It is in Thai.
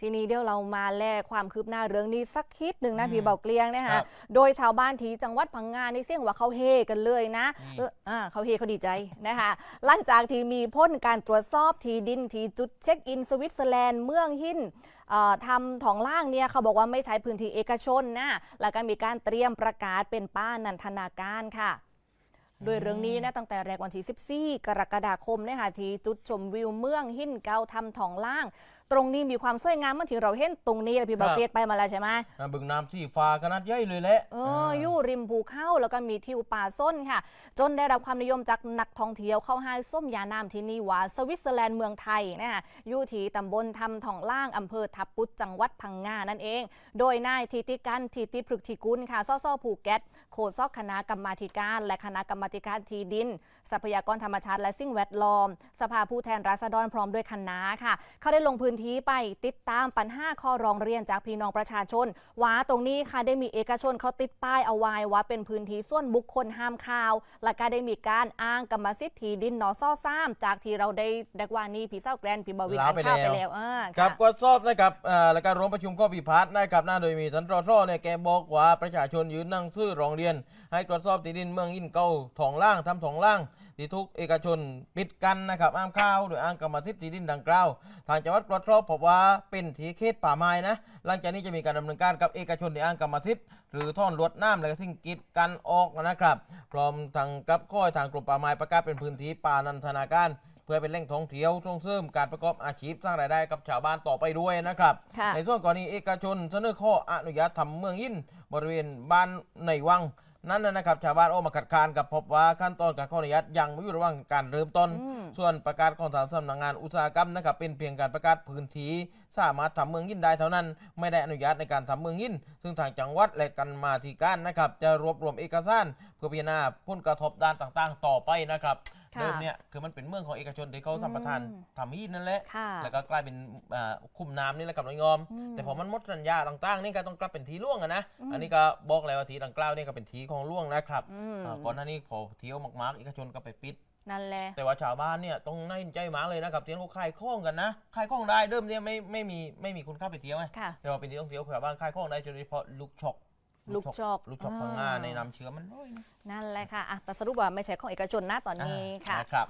ทีนี้เดี๋ยวเรามาแลความคืบหน้าเรื่องนี้สักคิดหนึ่งนะอืมพี่เบาเกลียงนะครัคะบโดยชาวบ้านที่จังหวัดพังงาในเสี่ยงว่าเขาเฮกันเลยนะอืมเอออ่าเขาเฮเขาดีใจนะคะหลังจากที่มีพ้นการตรวจสอบที่ดินที่จุดเช็คอินสวิตเซอร์แลนด์เมืองหินเอ่อทำท้องล่างเนี่ยเขาบอกว่าไม่ใช้พื้นที่เอกชนนะแล้วก็มีการเตรียมประกาศเป็นป้านันทนาการค่ะโดยเรื่องนี้นะตั้งแต่แรกวันที่ 14 กรกฎาคมเนี่ยค่ะที่จุดชมวิวเมืองหินเกาทำทองล่าง ตรงนี้มีความสวยงามเหมื่อนที่เราเห็นตรงนี้แหละพี่บาครับเปียดไปมาแล้วใช่ไหมอ่าบึงน้ำสีฟ้าขนาดใหญ่เลยแหละ เอออยู่ริมภูเขาแล้วก็มีทิวป่าส้นค่ะ จนได้รับความนิยมจากนักท่องเที่ยวเข้าให้ส้มยานามที่นี่ว่าสวิตเซอร์แลนด์เมืองไทยนะคะอยู่ที่ตำบลทำทองล่างอำเภอทับปุดจังหวัดพังงานั่นเอง โดยนายทิติกันทิติพฤกธิกุลค่ะซ่อซ่อภูเก็ตโฆษกคณะกรรมาธิการ และคณะกรรมาธิการที่ดิน ทรัพยากรธรรมชาติและสิ่งแวดล้อม สภาผู้แทนราษฎรพร้อมด้วยคณะค่ะ เขาได้ลงพื้นที่ไปติดตามปัญหาข้อร้องเรียนจากพี่น้องประชาชน ว่าตรงนี้ค่ะได้มีเอกชนเขาติดป้ายเอาไว้ว่าเป็นพื้นที่ส่วนบุคคลห้ามข่าว และก็ได้มีการอ้างกรรมสิทธิ์ที่ดินนอซ่อซ้ำจากที่เราได้ดักว่านี่พี่เศร้าแกรนพี่บาวินลาอ่านไปข่าวไปแล้วแล้วอ่าครับค่ะก็สอบนะครับอ่าและการร่วมประชุมข้อพิพาทนะครับหน้าโดยมีท่านรอซ่อเนี่ยแกบอกว่าประชาชนยืนนั่งซื่อร้องเรียน ให้ตรวจสอบที่ดินเมืองอินเกาถองล่างทำถองล่างที่ทุกเอกชนปิดกันนะครับอ้างข้าวโดยอ้างกรรมสิทธิ์ที่ดินดังกล่าวทางจังหวัดตรวจสอบพบว่าเป็นที่เขตป่าไม้นะ หลังจากนี้จะมีการดำเนินการกับเอกชนที่อ้างกรรมสิทธิ์หรือท่อนลวดน้ำและก็สิ่งกีดกันออกนะครับ พร้อมทางกับข้อยทางกรมป่าไม้ประกาศเป็นพื้นที่ป่านันทนาการ เพื่อเป็นแหล่งท่องเที่ยวส่งเสริมการประกอบอาชีพสร้างรายได้กับชาวบ้านต่อไปด้วยนะครับค่ะในส่วนกรณีเอกชนเสนอข้ออนุญาตทำเมืองยินบริเวณบ้านในวังนั้นนะนะครับชาวบ้านออกมาขัดขานกับพบว่าขั้นตอนการขออนุญาตยังไม่อยู่ระหว่างการเริ่มต้นอืม ส่วนประกาศของทางสำนักงานอุตสาหกรรมนะครับเป็นเพียงการประกาศพื้นที่สามารถทำเมืองยินได้เท่านั้น ไม่ได้อนุญาตในการทำเมืองยิน ซึ่งทางจังหวัดและกันมาธิการนะครับจะรวบรวมเอกสารเพื่อพิจารณาผลกระทบด้านต่างๆ ต่อไปนะครับค่ะเดิมเนี่ยคือมันเป็นเมืองของเอกชนที่เขาสัมปทานอืมทำยินนั่นแหละค่ะแล้วก็กลายเป็นอ่าคุมน้ำนี่แหละกับน้อยงอมอืมแต่พอมันหมดสัญญาต่างๆนี่ก็ต้องกลับเป็นทีล่วงอะนะอืมอันนี้ก็บอกแล้วว่าทีดังกล่าวนี่ก็เป็นทีของล่วงนะครับอืมอ่าก่อนหน้านี้พอเที่ยวมากๆเอกชนก็ไปปิด นั่นแหละ แต่ว่าชาวบ้านเนี่ยต้องน่าเห็นใจมากเลยนะครับที่เขาขายข้องกันนะขายข้องได้เดิมเนี่ยไม่ไม่มีไม่มีคุณค่าไปเที่ยวไงค่ะ แต่ว่าเป็นที่ท่องเที่ยวชาวบ้านขายข้องได้โดยเฉพาะลูกชอกลูกชอกลูกชอกอ่าพังงาในน้ำเชื้อมันน้อยนะนั่นแหละค่ะอะแต่สรุปว่าไม่ใช่ของเอกชนนะตอนนี้ค่ะนะครับ